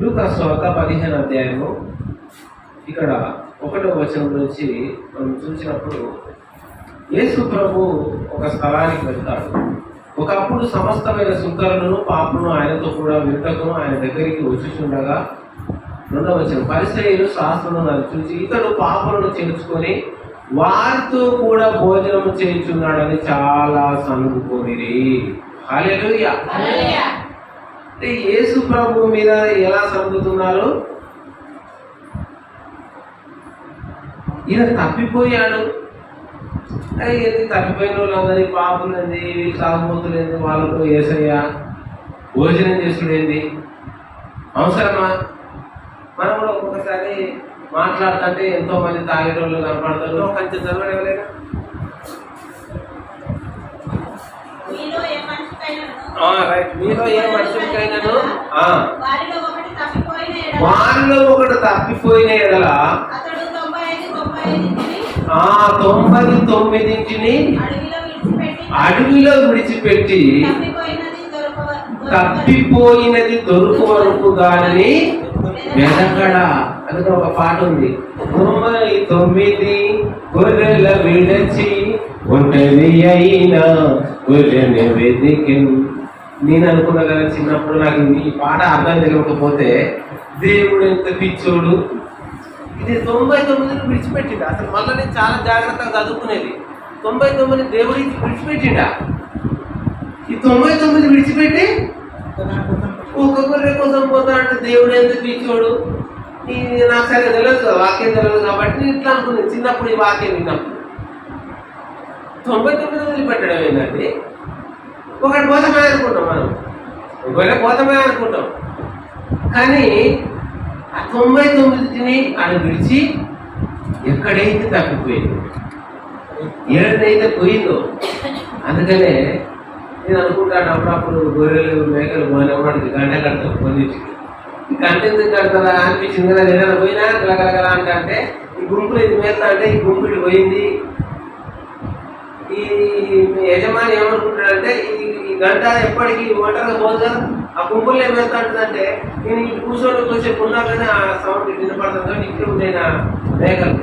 లూకాస్ వార్త పదిహేను అధ్యాయము. ఇక్కడ ఒకటో వచనం నుంచి మనం చూసినప్పుడు యేసు ప్రభు ఒక స్థలానికి వెళ్తాడు. ఒకప్పుడు సమస్తమైన సుంకరులను పాపను ఆయనతో కూడా వింటకును ఆయన దగ్గరికి వచ్చిచుండగా రెండవ వచనం పరిచయులు శాస్త్రం చూసి ఇతడు పాపలను చేర్చుకొని వారితో కూడా భోజనం చేయించున్నాడని చాలా సనుకుని హల్లెలూయా. అంటే యేసు ప్రభు మీద ఎలా సనుగుతున్నారు ఈయన తప్పిపోయాడు. ఇది తప్పిపోయిన వాళ్ళందరి పాపులంది వీళ్ళు సాగుబోతులేంది వాళ్ళతో ఏసయ్యా భోజనం చేసుడేంది అవసరమా? మనం కూడా ఒక్కొక్కసారి మాట్లాడుతుంటే ఎంతో మంది తాగేటోళ్ళు కనపడతారు. కొంచెం చదవడం మీలో ఏ మనుషులకైనాను వారిలో ఒకటి తప్పిపోయిన ఎడల. ఆ తొంభై తొమ్మిదింటిని అడవిలో విడిచిపెట్టి తప్పిపోయినది దొరుకు వరకు దానిని వెనకడా. అందులో ఒక పాట ఉంది. తొంభై తొమ్మిది గొర్రెల విడచి ఒంటరి అయినా గొర్రెని వెతికి నేను అనుకున్నా కదా చిన్నప్పుడు నాకు ఈ పాట అర్థం తెలియకపోతే దేవుడు ఎంత పిచ్చోడు. ఇది తొంభై తొమ్మిదిని విడిచిపెట్టిండు. అసలు మళ్ళీ నేను చాలా జాగ్రత్తగా చదువుకునేది. తొంభై తొమ్మిది దేవుడికి విడిచిపెట్టిండా? ఈ తొంభై తొమ్మిది విడిచిపెట్టి ఒక గొర్రె కోసం పోతా అంటే దేవుడు ఎంత పిచ్చోడు. ఈ నాకు సరే తెలియదు కదా వాక్యం తెలియదు కాబట్టి నేను ఇట్లా అనుకున్నాను చిన్నప్పుడు ఈ వాక్యం విన్నప్పుడు. తొంభై తొమ్మిది వదిలిపెట్టడం ఏంటండి ఒకటి పోతమే అనుకుంటాం మనం. ఒకవేళ పోతమే అనుకుంటాం. కానీ ఆ తొంభై తొమ్మిదిని అది విడిచి ఎక్కడైతే తప్పిపోయింది ఏడైతే పోయిందో అందుకనే నేను అనుకుంటాను అప్పుడప్పుడు గొర్రెలు మేకలు పోయినప్పుడు గంట కడతాను కొన్నింటికి ఈ గంట ఎందుకు కడతారా అనిపించింది కదా ఏదైనా పోయినా గలగలగల అంటే ఈ గుంపులు ఇది మేస్తా అంటే ఈ గుంపులు పోయింది. ఈ యజమాని ఏమనుకుంటాడంటే ఈ గంట ఎప్పటికీ ఒంటరిగా పోతా ఆ గుంపులు ఏమేస్తా ఉంటుందంటే నేను ఈ కూర్చొని కొంచెం ఉన్నాకనే ఆ సౌండ్ ఇటు వినపడుతుంది కాబట్టి ఇటే ఉన్నాయి నా మేకలు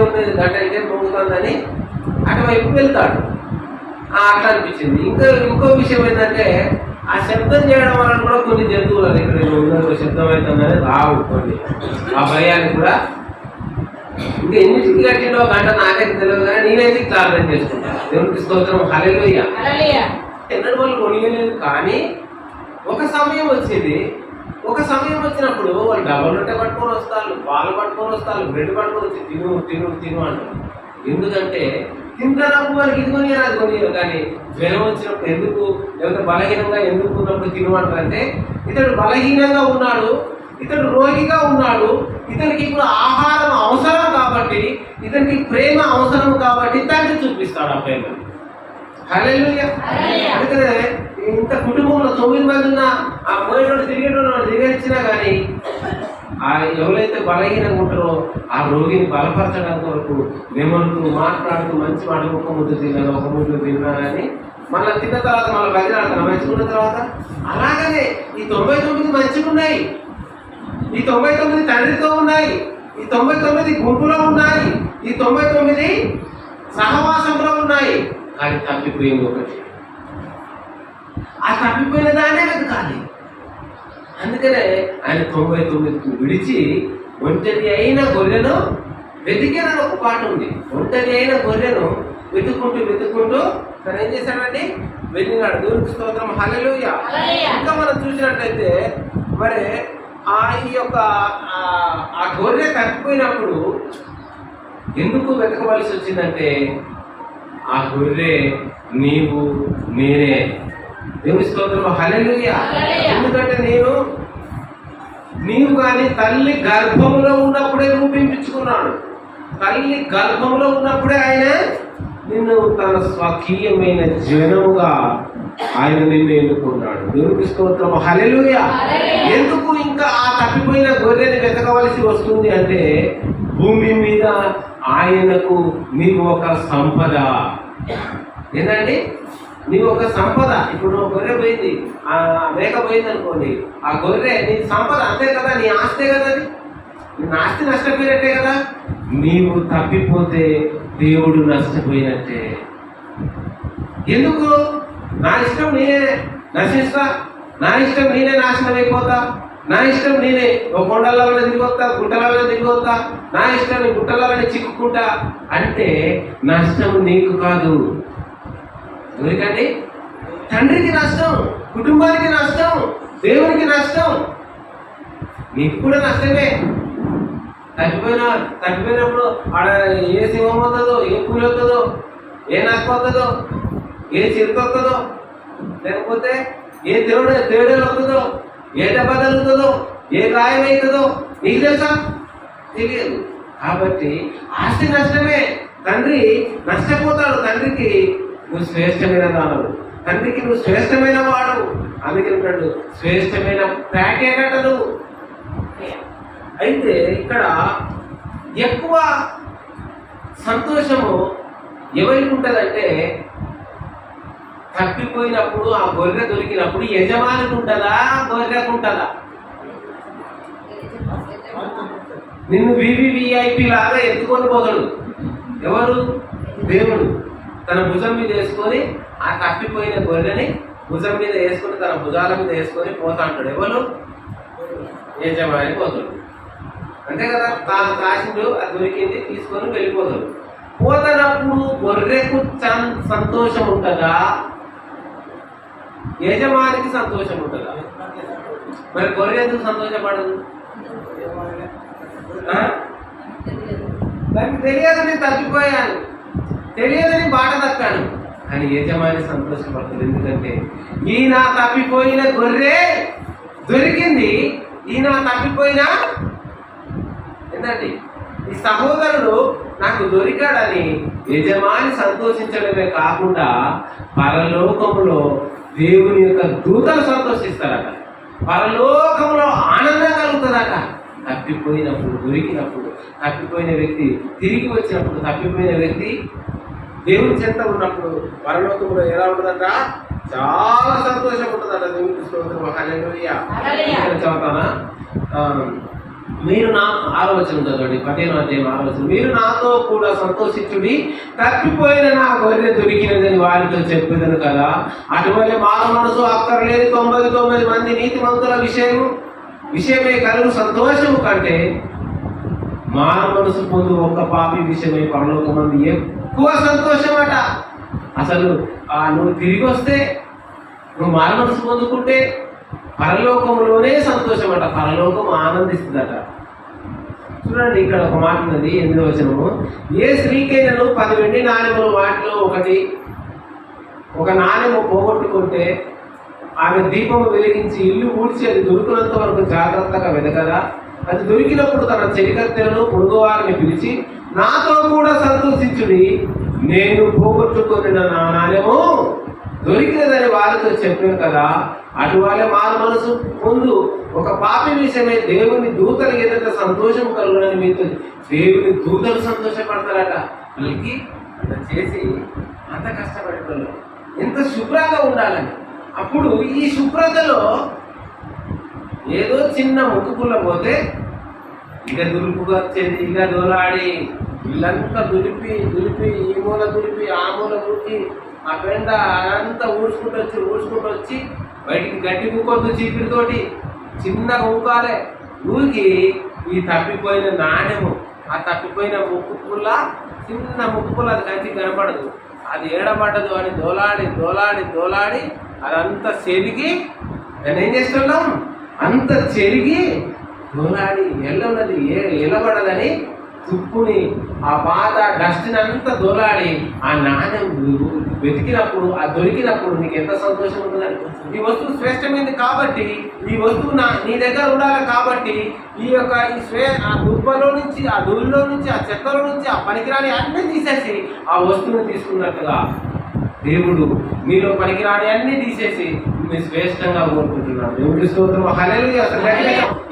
ఉన్నది గంట ఇదే పొంగుతుందని అటువైపు వెళ్తాడు. ఆ, అట్లా అనిపించింది. ఇంకా ఇంకో విషయం ఏంటంటే ఆ శబ్దం చేయడం వల్ల కూడా కొన్ని జంతువులు అది ఇక్కడ ఉన్న శబ్దం అవుతుందని రావు కొన్ని. ఆ భయాన్ని కూడా. ఇంకా ఎన్నింటికి కట్టిండో గంట నాకైతే తెలియదు కానీ నేనైతే ఇట్లా చేసుకుంటాను చేసుకుంటా. దేవునికి స్తోత్రం. హల్లెలూయా. ఎన్నడూ వాళ్ళు కొనియలేదు కానీ ఒక సమయం వచ్చింది. ఒక సమయం వచ్చినప్పుడు వాళ్ళు డబ్బులు ఉంటే పట్టుకొని వస్తారు పాలు పట్టుకొని వస్తారు బ్రెడ్ పట్టుకొని వచ్చి తిను తిను తిను అంటారు. ఎందుకంటే తింటారు వాళ్ళకి ఇది కొనియారు అది కొనియారు. కానీ జ్వరం వచ్చినప్పుడు ఎందుకు లేకపోతే బలహీనంగా ఎందుకు ఉన్నప్పుడు తినమంటారు అంటే ఇతడు బలహీనంగా ఉన్నాడు ఇతడు రోగిగా ఉన్నాడు ఇతనికి ఇప్పుడు ఆహారం అవసరం కాబట్టి ఇతనికి ప్రేమ అవసరం కాబట్టి తండ్రి చూపిస్తాడు ఆ ప్రేమను. అందుకనే ఇంత కుటుంబంలో తొమ్మిది మంది ఉన్న ఆ పోయేటోడు తిరిగేటోడు దిగరిచ్చినా కానీ ఆ ఎవరైతే బలహీనంగా ఉంటారో ఆ రోగిని బలపరచడానికి వరకు వెమలుతూ మాట్లాడుతూ మంచి మాట ఒక ముద్ద తిన్నాను ఒక ముద్ద తిన్నానని మళ్ళీ తిన్న తర్వాత మళ్ళీ బయలుదేరుతాను మంచిగున్న తర్వాత? అలాగనే ఈ తొంభై తొమ్మిది మంచిగున్నాయి. ఈ తొంభై తొమ్మిది తండ్రితో ఉన్నాయి. ఈ తొంభై తొమ్మిది గుంపులో ఉన్నాయి. ఈ తొంభై తొమ్మిది సహవాసంలో ఉన్నాయి. కానీ తప్పిపోయింది ఒకటి ఆ తప్పిపోయిన దానే వెతకాలి. అందుకనే ఆయన తొంభై తొమ్మిదికి విడిచి ఒంటరి అయిన గొర్రెను వెతికినని ఒక పాట ఉంది. ఒంటరి అయిన గొర్రెను వెతుక్కుంటూ వెతుక్కుంటూ తను ఏం చేశాడండి? వెళ్ళినాడు. దేవునికి స్తోత్రం. హల్లెలూయా. హల్లెలూయా. ఇంకా మనం చూసినట్లయితే మరి ఆ ఈ యొక్క ఆ- ఆ గొర్రె తప్పిపోయినప్పుడు ఎందుకు వెతకవలసి వచ్చిందంటే ఆ గొర్రె నీవు నేనే. దేవుని స్తోత్రం హల్లెలూయా. ఎందుకంటే నేను నీవు కానీ తల్లి గర్భంలో ఉన్నప్పుడే రూపించుకున్నాడు. తల్లి గర్భంలో ఉన్నప్పుడే ఆయన నిన్ను తన స్వకీయమైన జనముగా ఆయన నిన్ను ఎన్నుకున్నాడు. దేవునికి స్తోత్రం హల్లెలూయా. ఎందుకు ఇంకా ఆ తప్పిపోయిన గొర్రెని వెతకవలసి వస్తుంది అంటే భూమి మీద ఆయనకు నీకు ఒక సంపద. ఏంటండి నీ ఒక సంపద. ఇప్పుడు గొర్రె పోయింది. ఆ మేక పోయింది అనుకోండి ఆ గొర్రె నీ సంపద. అంతే కదా? నీ ఆస్తే కదా అది నీ ఆస్తి నష్టపోయినట్టే కదా? నీవు తప్పిపోతే దేవుడు నష్టపోయినట్టే. ఎందుకు? నా ఇష్టం నేనే నశిస్తా. నా ఇష్టం నేనే నాశనం అయిపోతా. నా ఇష్టం నేనే. ఒక కొండలలో దిగొస్తా గుట్టలలో దిగొస్తా నా ఇష్టం నీ గుట్టలలో చిక్కుకుంటా అంటే నష్టం నీకు కాదు. ఎందుకండి తండ్రికి నష్టం కుటుంబానికి నష్టం దేవునికి నష్టం. నీకు కూడా నష్టమే. తగ్గిపోయిన తగ్గిపోయినప్పుడు ఆడ ఏ సింహం వస్తుందో ఏ పూలు వస్తుందో ఏ నక్క వస్తుందో ఏ చిరుత వస్తుందో లేకపోతే ఏ దేవుడు తేడలు వస్తుందో ఏ దెబ్బ తగులుతుందో ఏ గాయం అవుతుందో నీకు తెలుసా? తెలియదు. కాబట్టి ఆస్తి నష్టమే. తండ్రి నష్టపోతాడు. తండ్రికి నువ్వు శ్రేష్టమైన దానవు. తండ్రికి నువ్వు శ్రేష్టమైన వాడు. అందుకే అంటాడు శ్రేష్టమైన ప్యాకే అంట అయితే ఇక్కడ ఎక్కువ సంతోషము ఎవరికి ఉంటుందంటే తప్పిపోయినప్పుడు ఆ గొర్రె దొరికినప్పుడు యజమానికి ఉంటుందా గొర్రెకు ఉంటుందా నిన్ను వివివిఐపి లాగా ఎత్తుకొని పోతాడు ఎవరు? దేవుడు. తన భుజం మీద వేసుకొని ఆ తప్పిపోయిన గొర్రెని భుజం మీద వేసుకొని తన భుజాల మీద వేసుకొని పోతా అంటాడు. ఎవరు? యజమాని పోతాడు. అంతే కదా? తాను కాసిండు అది దొరికింది తీసుకొని వెళ్ళిపోతాడు. పోతనప్పుడు గొర్రెకు సంతోషం ఉంటుందా? యజమానికి సంతోషం ఉంటుందా? మరి గొర్రె ఎందుకు సంతోషపడదు? దానికి తెలియదు నేను తప్పిపోయాను తెలియదని బాట తక్కాను అని యజమాని సంతోషపడుతుంది ఎందుకంటే ఈయన తప్పిపోయిన గొర్రె దొరికింది. ఈయన తప్పిపోయిన ఏంటండి? ఈ సహోదరుడు నాకు దొరికాడని యజమాని సంతోషించడమే కాకుండా పరలోకములో దేవుని యొక్క దూతలు సంతోషిస్తారట. పరలోకంలో ఆనందం కలుగుతుందట. తప్పిపోయినప్పుడు దొరికినప్పుడు తప్పిపోయిన వ్యక్తి తిరిగి వచ్చినప్పుడు తప్పిపోయిన వ్యక్తి దేవుని చెంత ఉన్నప్పుడు పరలోకంలో ఎలా ఉంటుందంట? చాలా సంతోషం ఉంటుందంట దేవుని స్తోత్రం. చదువుతానా? మీరు నా ఆలోచన చదవండి. పదిహేను అధ్యాయం ఆలోచన మీరు నాతో కూడా సంతోషించుడి. తప్పిపోయిన నా గొర్రె దొరికినదని వారితో చెప్పేదను కదా. అటువంటి మారు మనసు అక్కర్లేదు. తొంభై తొమ్మిది మంది నీతిమంతుల విషయం విషయమే కలుగు సంతోషము కంటే మారు మనసు పొందు ఒక్క పాపి విషయమై పరలోక మంది ఎక్కువ సంతోషమట. అసలు ఆ నువ్వు తిరిగి వస్తే నువ్వు మారు మనసు పొందుకుంటే పరలోకంలోనే సంతోషం అంట పరలోకం ఆనందిస్తుందట. చూడండి ఇక్కడ ఒక మాట ఉన్నది ఎనిమిది వచనము. ఏ స్త్రీకైనాను పది వెండి నాణ్యములు వాటిలో ఒకటి ఒక నాణ్యము పోగొట్టుకుంటే ఆమె దీపము వెలిగించి ఇల్లు ఊడ్చి అది దొరికినంత వరకు జాగ్రత్తగా వెదగదా అది దొరికినప్పుడు తన చెలికత్తెలను పొరుగువారిని పిలిచి నాతో కూడా సంతోషించుడి నేను పోగొట్టుకుని నా నాణ్యము దొరికినదని వారితో చెప్పాను కదా అటువలే మారు మనసు ముందు ఒక పాపి విషయమై దేవుని దూతలు ఏదైతే సంతోషం కలుగునని మీతో దేవుని దూతలు సంతోషపడతారట. వాళ్ళకి అంత చేసి అంత కష్టపడతారు ఎంత శుభ్రంగా ఉండాలని. అప్పుడు ఈ శుభ్రతలో ఏదో చిన్న ముక్కుపుల్ల పోతే ఇక దులుపుగా వచ్చేది ఇక దొలాడి. ఇల్లంతా దులిపి దులిపి ఈ మూల దులిపి ఆ మూల దులిపి. ఆ పెండ అదంతా ఊడ్చుకుంటూ వచ్చి ఊడ్చుకుంటూ వచ్చి బయటికి గడ్డి ముక్కొద్దు చీపిడితోటి చిన్నగా ఊకాలే ఊకి ఈ తప్పిపోయిన నాణ్యము ఆ తప్పిపోయిన ముక్కు పుల్ల చిన్న ముక్కు పుల్ల అది కంచి కనపడదు. అది ఏడబడ్డదు అని దోలాడి దోలాడి దోలాడి అదంతా చెరిగి నేను ఏం చేస్తున్నాం? అంత చెరిగి దోలాడి ఎల్లన్నది ఏ ఎలబడదని తుప్పుని ఆ పాత డస్ట్ని అంతా దోలాడి ఆ నాణ్యం వెతికినప్పుడు ఆ దొరికినప్పుడు నీకు ఎంత సంతోషం ఉంటుందని ఈ వస్తువు శ్రేష్టమైనది కాబట్టి ఈ వస్తువు నా నీ దగ్గర ఉండాలి కాబట్టి ఈ యొక్క ఈ శ్రే ఆ దుబ్బలో నుంచి ఆ ధూళిలో నుంచి ఆ చెత్తలో నుంచి ఆ పనికిరాని అన్నీ తీసేసి ఆ వస్తువుని తీసుకున్నట్టుగా దేవుడు మీలో పనికిరాని అన్ని తీసేసి మీరు శ్రేష్టంగా కోరుకుంటున్నాను దేవుడి స్తోత్రం. హల్లెలూయా. అసలు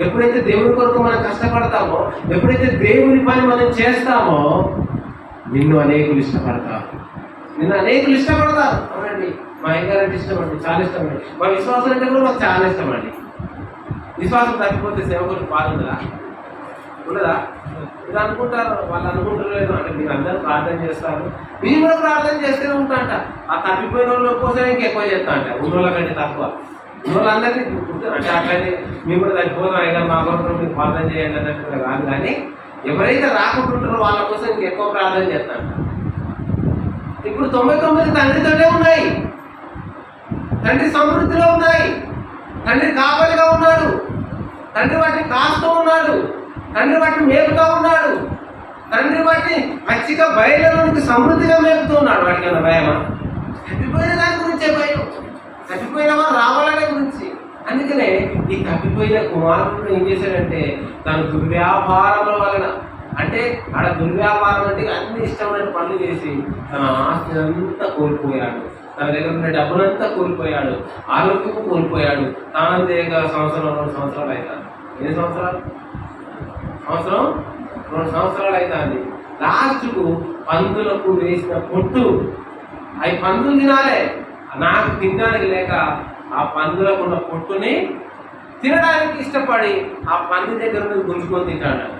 ఎప్పుడైతే దేవుడి కొరకు మనం కష్టపడతామో ఎప్పుడైతే దేవుని పని మనం చేస్తామో నిన్ను అనేకులు ఇష్టపడతారు. నిన్న అనేకులు ఇష్టపడతారు. అవునండి. మా అయ్యంగారు అంటే ఇష్టం అండి చాలా ఇష్టమండి మా విశ్వాసం అంటే కూడా మాకు చాలా ఇష్టమండి విశ్వాసం తప్పిపోతే సేవకులు బాగుందా ఉండదా? మీరు అనుకుంటారు. వాళ్ళు అనుకుంటలేదు అంటే మీరు అందరూ ప్రార్థన చేస్తారు. మీరు కూడా ప్రార్థన చేస్తూనే ఉంటాంట ఆ తప్పిపోయిన వాళ్ళ కోసం ఇంకా ఎక్కువ చేస్తా అంట ఉన్నోళ్ళ కంటే తక్కువ. ఉన్నోళ్ళందరినీ అంటే అట్లనే మేము కూడా తగ్గిపోతాం అయ్యారు మా కొరకు మీరు ప్రార్థన చేయండి కూడా కాదు. కానీ ఎవరైతే రాకుంటుంటారో వాళ్ళ కోసం ఇంకా ఎక్కువ ప్రార్థన చేస్తాంట ఇప్పుడు తొంభై తొమ్మిది తండ్రితోనే ఉన్నాయి. తండ్రి సమృద్ధిలో ఉన్నాయి. తండ్రి కాపలిగా ఉన్నాడు. తండ్రి వాటిని కాస్తూ ఉన్నాడు. తండ్రి వాటిని మేపుతూ ఉన్నాడు. తండ్రి వాటిని పచ్చిక బయలులోనికి సమృద్ధిగా మేపుతూ ఉన్నాడు. వాటికన్నా భయమ? తప్పిపోయిన దాని గురించే భయం. తప్పిపోయిన వాళ్ళు రావాలనే గురించి. అందుకనే ఈ తప్పిపోయిన కుమారుడు ఏం చేశాడంటే తన దుర్వ్యాపారముల వలన అంటే ఆడ దుర్వ్యాపారం అంటే అన్ని ఇష్టమైన పనులు చేసి తన ఆస్తి అంతా కోల్పోయాడు. తన దగ్గర ఉన్న డబ్బులంతా కోల్పోయాడు. ఆరోగ్యం కోల్పోయాడు. తానంతేగా సంవత్సరం రెండు సంవత్సరాలు అవుతాను ఎన్ని సంవత్సరాలు? సంవత్సరం? రెండు సంవత్సరాలు అవుతుంది లాస్ట్కు పందులకు వేసిన పొట్టు. అవి పందులు తినాలే. నాకు తినడానికి లేక ఆ పందులకు ఉన్న పొట్టుని తినడానికి ఇష్టపడి ఆ పంది దగ్గర నుంచి గుంజుకొని తింటాడు.